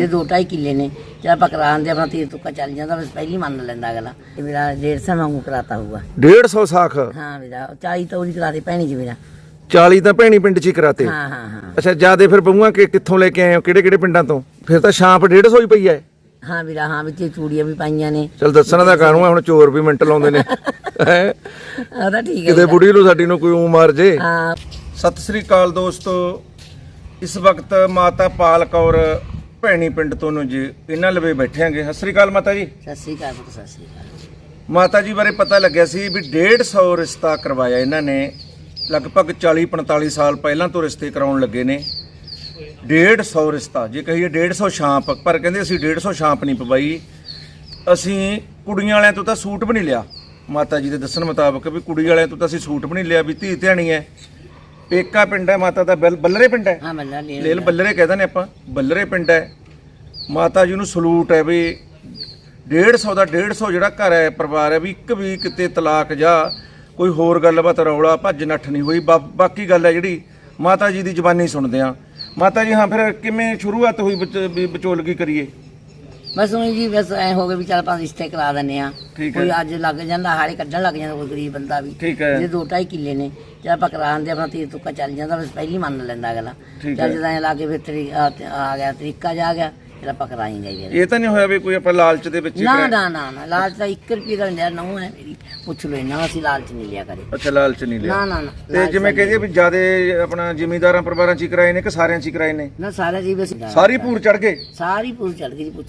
ਜੇ ਦੋ ਢਾਈ ਕਿੱਲੇ ਨੇ ਜੇ ਆਪਾਂ ਕਰਾਉਂਦੇ ਆਪਣਾ ਤੀਰ ਤੁੱਕਾ ਚੱਲ ਜਾਂਦਾ ਬਸ ਪਹਿਲੀ ਮੰਨ ਲੈਂਦਾ ਅਗਲਾ। ਇਹ ਮੇਰਾ 150 ਵਾਂਗੂ ਕਰਾਤਾ ਹੋਊਗਾ। 150 ਸਾਖ? ਹਾਂ ਵੀਰਾ 40 ਤਾਂ ਉਹਦੀ ਕਰਾਦੇ ਭੈਣੀ ਜੀ ਵੀਰਾ 40 ਤਾਂ ਭੈਣੀ ਪਿੰਡ ਚ ਹੀ ਕਰਾਤੇ। ਹਾਂ ਹਾਂ ਹਾਂ। ਅੱਛਾ ਜਿਆਦੇ ਫਿਰ ਬਹੂਆਂ ਕਿ ਕਿੱਥੋਂ ਲੈ ਕੇ ਆਏ ਹੋ? ਕਿਹੜੇ ਕਿਹੜੇ ਪਿੰਡਾਂ ਤੋਂ? ਫਿਰ ਤਾਂ ਸ਼ਾਂਪ 150 ਹੀ ਪਈ ਐ। ਹਾਂ ਵੀਰਾ ਹਾਂ ਵਿੱਚ ਇਹ ਚੂੜੀਆਂ ਵੀ ਪਾਈਆਂ ਨੇ। ਚਲ ਦੱਸਣਾ ਦਾ ਕਾਹਨੂੰ ਆ ਹੁਣ ਚੋਰ ਵੀ ਮਿੰਟ ਲਾਉਂਦੇ ਨੇ। ਹੈਂ? ਤਾਂ ਠੀਕ ਹੈ ਕਿਤੇ ਬੁੜੀ ਨੂੰ ਸਾਡੀ ਨੂੰ ਕੋਈ ਊ ਮਾਰ ਜੇ। ਹਾਂ। ਸਤਿ ਸ੍ਰੀ ਅਕਾਲ ਦੋਸਤੋ। ਇਸ ਵਕਤ ਮਾਤਾ ਪਾਲ ਕੌਰ ਭੈਣੀ ਪਿੰਡ ਤੋਂ ਨੂੰ ਜੀ ਇਹਨਾਂ ਲਵੇ ਬੈਠਿਆਂਗੇ। ਸਤਿ ਸ੍ਰੀ ਅਕਾਲ ਮਾਤਾ ਜੀ। ਸਤਿ ਸ੍ਰੀ ਅਕਾਲ ਪੁੱਤ, ਸਤਿ ਸ੍ਰੀ ਅਕਾਲ। ਮਾਤਾ ਜੀ ਬਾਰੇ ਪਤਾ ਲੱਗਿਆ ਸੀ ਵੀ 150 ਰਿਸ਼ਤਾ ਕਰਵਾਇਆ ਇਹਨਾਂ ਨੇ। ਲਗਭਗ 40 45 ਸਾਲ ਪਹਿਲਾਂ ਤੋਂ ਰਿਸ਼ਤੇ ਕਰਾਉਣ ਲੱਗੇ ਨੇ। 150 ਰਿਸ਼ਤਾ ਜੇ ਕਹੀਏ 150 ਸ਼ਾਂਪ ਪਰ ਕਹਿੰਦੇ ਅਸੀਂ 150 ਸ਼ਾਂਪ ਨਹੀਂ ਪਵਾਈ। ਅਸੀਂ ਕੁੜੀਆਂ ਵਾਲਿਆਂ ਤੋਂ ਤਾਂ ਸੂਟ ਵੀ ਨਹੀਂ ਲਿਆ। ਮਾਤਾ ਜੀ ਦੇ ਦੱਸਣ ਮੁਤਾਬਕ ਵੀ ਕੁੜੀ ਵਾਲਿਆਂ ਤੋਂ ਤਾਂ ਅਸੀਂ ਸੂਟ ਵੀ ਨਹੀਂ ਲਿਆ ਵੀ ਧੀ ਧਿਆਣੀ ਹੈ। ਪੇਕਾ ਪਿੰਡ ਹੈ ਮਾਤਾ ਦਾ ਬੱਲ- ਬੱਲਰੇ ਪਿੰਡ ਹੈ। ਹਾਂ ਲੇਲ ਬੱਲਰੇ ਕਹਿੰਦੇ ਨੇ ਆਪਾਂ ਬੱਲਰੇ ਪਿੰਡ ਹੈ। ਮਾਤਾ ਜੀ ਨੂੰ ਸਲੂਟ ਹੈ ਵੀ 150 ਦਾ 150 ਜਿਹੜਾ ਘਰ ਹੈ ਪਰਿਵਾਰ ਹੈ ਵੀ ਇੱਕ ਵੀ ਕਿਤੇ ਤਲਾਕ ਜਾਂ ਕੋਈ ਹੋਰ ਗੱਲਬਾਤ ਰੌਲਾ ਭੱਜ ਨੱਠ ਨਹੀਂ ਹੋਈ। ਬਾਕੀ ਗੱਲ ਹੈ ਜਿਹੜੀ ਮਾਤਾ ਜੀ ਦੀ ਜ਼ਬਾਨੀ ਸੁਣਦੇ ਆ ਮਾਤਾ ਜੀ ਹਾਂ ਫਿਰ ਕਿਵੇਂ ਸ਼ੁਰੂਆਤ ਹੋਈ ਵਿਚੋਲਗੀ ਕਰੀਏ? ਬਸ ਹੁਣ ਜੀ ਬਸ ਐ ਹੋ ਗਿਆ ਵੀ ਚੱਲ ਆਪਾਂ ਰਿਸ਼ਤੇ ਕਰਾ ਦਿੰਨੇ ਆ। ਕੋਈ ਅੱਜ ਲੱਗ ਜਾਂਦਾ ਹਾੜੇ ਕੱਢਣ ਲੱਗ ਜਾਂਦਾ ਕੋਈ ਗਰੀਬ ਬੰਦਾ ਵੀ। ਜੇ ਦੋ ਢਾਈ ਕਿੱਲੇ ਨੇ ਜੇ ਆਪਾਂ ਕਰਾਉਂਦੇ ਆਪਣਾ ਤੀਰ ਤੁੱਕਾ ਚੱਲ ਜਾਂਦਾ ਬਸ ਪਹਿਲੀ ਮੰਨ ਲੈਂਦਾ ਅਗਲਾ। ਚੱਲ ਜਦੋਂ ਐ ਲਾ ਕੇ ਫਿਰ ਤਰੀ ਆ ਗਿਆ ਤਰੀਕਾ ਜਾ ਗਿਆ। ਫਿਰ ਆਪਾਂ ਕਰਾਈ ਜਾਈਏ ਇਹ ਤਾਂ ਨਹੀਂ ਹੋਇਆ ਵੀ ਕੋਈ ਆਪਾਂ ਲਾਲਚ ਦੇ ਵਿੱਚ ਹੀ ਨਾ ਕਰਾਇਆ? ਨਾ ਨਾ ਨਾ ਲਾਲਚ ਤਾਂ 1 ਰੁਪਏ ਦਾ ਨਹੀਂ ਨਹੁੰ ਹੈ ਮੇਰੀ। ਪੁੱਛ ਲੋ ਇਹਨਾਂ ਅਸੀਂ ਲਾਲਚ ਨਹੀਂ ਲਿਆ ਕਰੇ ਅੱਛਾ ਲਾਲਚ ਨਹੀਂ ਲਿਆ। ਨਾ ਨਾ ਨਾ ਤੇ ਲਾਲਚ ਜਿਵੇਂ ਕਹਦੇ ਵੀ ਜਿਆਦੇ ਆਪਣਾ ਜ਼ਿਮੀਂਦਾਰਾਂ ਪਰਿਵਾਰਾਂ ਚ ਹੀ ਕਰਾਏ ਨੇ ਕਿ ਸਾਰਿਆਂ ਚ ਹੀ ਕਰਾਏ ਨੇ? ਨਾ ਸਾਰਾ ਜੀ ਬਸ ਸਾਰੀ ਪੂਰ ਚੜ ਗਏ? ਸਾਰੀ ਪੂਰ ਚੜ ਗਈ ਜੀ ਪੁੱਛ